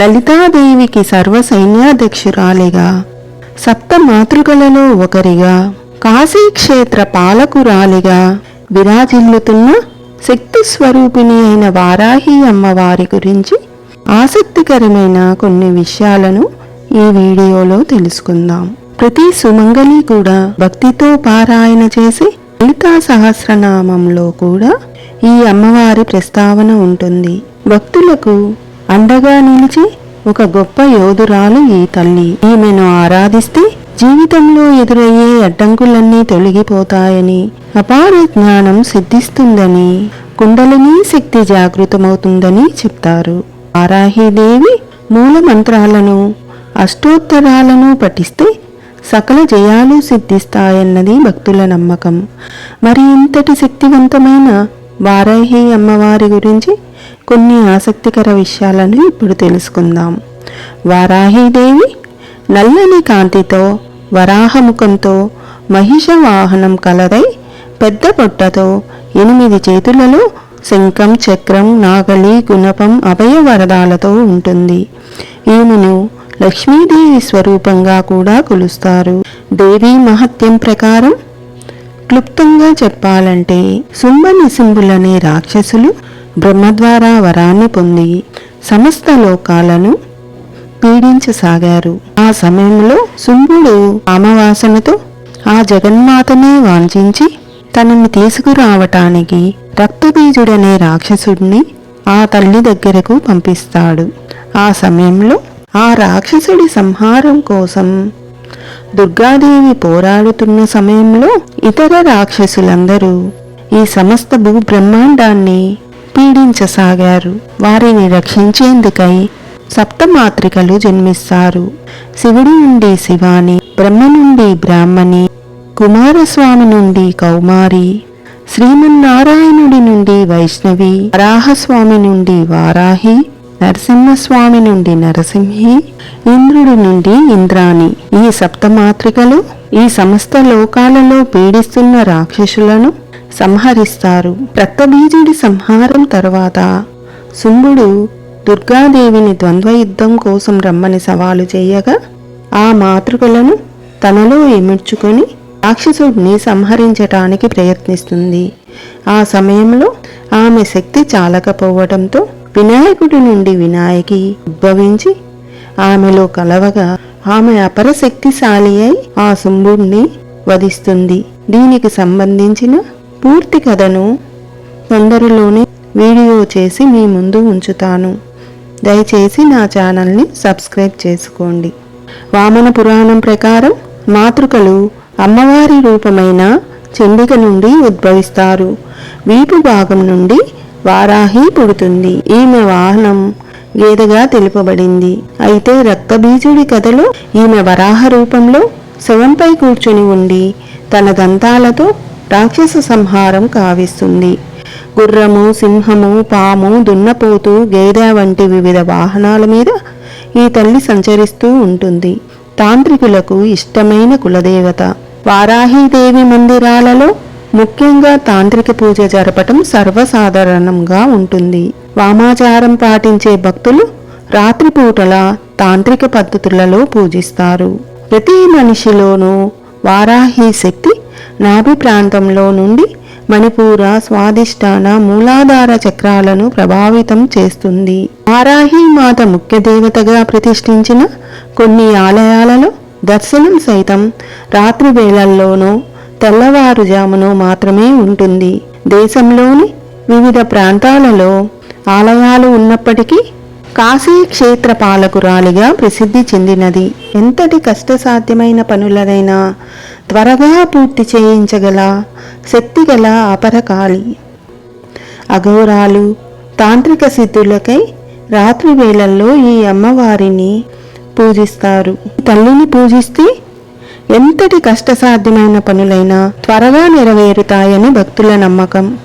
లలితాదేవికి సర్వ సైన్యాధ్యక్షురాలిగా సప్త మాతృకలలో ఒకరిగా కాశీక్షేత్ర పాలకురాలిగా విరాజిల్లుతున్న శక్తి స్వరూపిణి అయిన వారాహి అమ్మవారి గురించి ఆసక్తికరమైన కొన్ని విషయాలను ఈ వీడియోలో తెలుసుకుందాం. ప్రతి సుమంగళి కూడా భక్తితో పారాయణ చేసి లలితా సహస్రనామంలో కూడా ఈ అమ్మవారి ప్రస్తావన ఉంటుంది. భక్తులకు అండగా నిలిచి ఒక గొప్ప యోధురాలు ఈ తల్లి. ఈమెను ఆరాధిస్తే జీవితంలో ఎదురయ్యే అడ్డంకులన్నీ తొలగిపోతాయని అపార జ్ఞానం సిద్ధిస్తుందని కుండలిని శక్తి జాగృతమవుతుందని చెప్తారు. వారాహిదేవి మూల మంత్రాలను అష్టోత్తరాలను పఠిస్తే సకల జయాలు సిద్ధిస్తాయన్నది భక్తుల నమ్మకం. మరి ఇంతటి శక్తివంతమైన వారాహి అమ్మవారి గురించి కొన్ని ఆసక్తికర విషయాలను ఇప్పుడు తెలుసుకుందాం. వారాహిదేవి నల్లని కాంతితో వరాహముఖంతో మహిష వాహనం కలదై పెద్ద పొట్టతో ఎనిమిది చేతులలో శంఖం చక్రం నాగలి గుణపం అభయవరదాలతో ఉంటుంది. ఈమెను లక్ష్మీదేవి స్వరూపంగా కూడా కొలుస్తారు. దేవీ మహత్యం ప్రకారం క్లుప్తంగా చెప్పాలంటే శుంభ నిశుంభులనే రాక్షసులు బ్రహ్మ ద్వారా వరాన్ని పొంది సమస్త లోకాలను పీడించసాగారు. ఆ సమయంలో శుంభుడు కామవాసనతో ఆ జగన్మాతనే వాంఛించి తనని తీసుకురావటానికి రక్తబీజుడనే రాక్షసుడిని ఆ తల్లి దగ్గరకు పంపిస్తాడు. ఆ సమయంలో ఆ రాక్షసుడి సంహారం కోసం దుర్గాదేవి పోరాడుతున్న సమయంలో ఇతర రాక్షసులందరూ ఈ సమస్త భూబ్రహ్మాండాన్ని పీడించసాగారు. వారిని రక్షించేందుకై సప్తమాత్రికలు జన్మిస్తారు. శివుడి నుండి శివాని బ్రహ్మ నుండి బ్రాహ్మణి కుమారస్వామి నుండి కౌమారి శ్రీమన్నారాయణుడి నుండి వైష్ణవి వరాహస్వామి నుండి వారాహి నరసింహస్వామి నుండి నరసింహి ఇంద్రుడి నుండి ఇంద్రాణి. ఈ సప్తమాత్రికలు ఈ సమస్త లోకాలలో పీడిస్తున్న రాక్షసులను సంహరిస్తారు. రక్తబీజుడి సంహారం తర్వాత శుంభుడు దుర్గాదేవిని ద్వంద్వ యుద్ధం కోసం రమ్మని సవాలు చేయగా ఆ మాతృకలను తనలో ఇముడ్చుకొని రాక్షసుడిని సంహరించటానికి ప్రయత్నిస్తుంది. ఆ సమయంలో ఆమె శక్తి చాలకపోవడంతో వినాయకుడి నుండి వినాయకి ఉద్భవించి ఆమెలో కలవగా ఆమె అపర శక్తిశాలి అయి ఆ శుంభుడిని వధిస్తుంది. దీనికి సంబంధించిన పూర్తి కథను తొందరలోనే వీడియో చేసి మీ ముందు ఉంచుతాను. దయచేసి నా ఛానల్ని సబ్స్క్రైబ్ చేసుకోండి. వామన పురాణం ప్రకారం మాతృకలు అమ్మవారి రూపమైన చండిక నుండి ఉద్భవిస్తారు. వీపు భాగం నుండి వారాహి పుడుతుంది. ఈమె వాహనం గేదెగా తెలుపబడింది. అయితే రక్తబీజుడి కథలో ఈమె వరాహ రూపంలో శవంపై కూర్చుని ఉండి తన దంతాలతో రాక్షస సంహారం కావిస్తుంది. గుర్రము సింహము పాము దున్నపోతు గేదె వంటి వివిధ వాహనాల మీద ఈ తల్లి సంచరిస్తూ ఉంటుంది. తాంత్రికులకు ఇష్టమైన కులదేవత. వారాహీదేవి మందిరాలలో ముఖ్యంగా తాంత్రిక పూజ జరపటం సర్వసాధారణంగా ఉంటుంది. వామాచారం పాటించే భక్తులు రాత్రిపూటల తాంత్రిక పద్ధతులలో పూజిస్తారు. ప్రతి మనిషిలోనూ వారాహి శక్తి నాభి ప్రాంతంలో నుండి మణిపూర స్వాదిష్టాన మూలాధార చక్రాలను ప్రభావితం చేస్తుంది. వారాహి మాత ముఖ్య దేవతగా ప్రతిష్ఠించిన కొన్ని ఆలయాలలో దర్శనం సైతం రాత్రి వేళల్లోనూ తెల్లవారుజామునో మాత్రమే ఉంటుంది. దేశంలోని వివిధ ప్రాంతాలలో ఆలయాలు ఉన్నప్పటికీ కాశీ క్షేత్ర పాలకురాలిగా ప్రసిద్ధి చెందినది. ఎంతటి కష్టసాధ్యమైన పనులనైనా త్వరగా పూర్తి చేయించగల శక్తిగల అపరకాళి. అఘోరాలు తాంత్రిక సిద్ధులకై రాత్రి వేళల్లో ఈ అమ్మవారిని పూజిస్తారు. తల్లిని పూజిస్తే ఎంతటి కష్టసాధ్యమైన పనులైనా త్వరగా నెరవేరుతాయని భక్తుల నమ్మకం.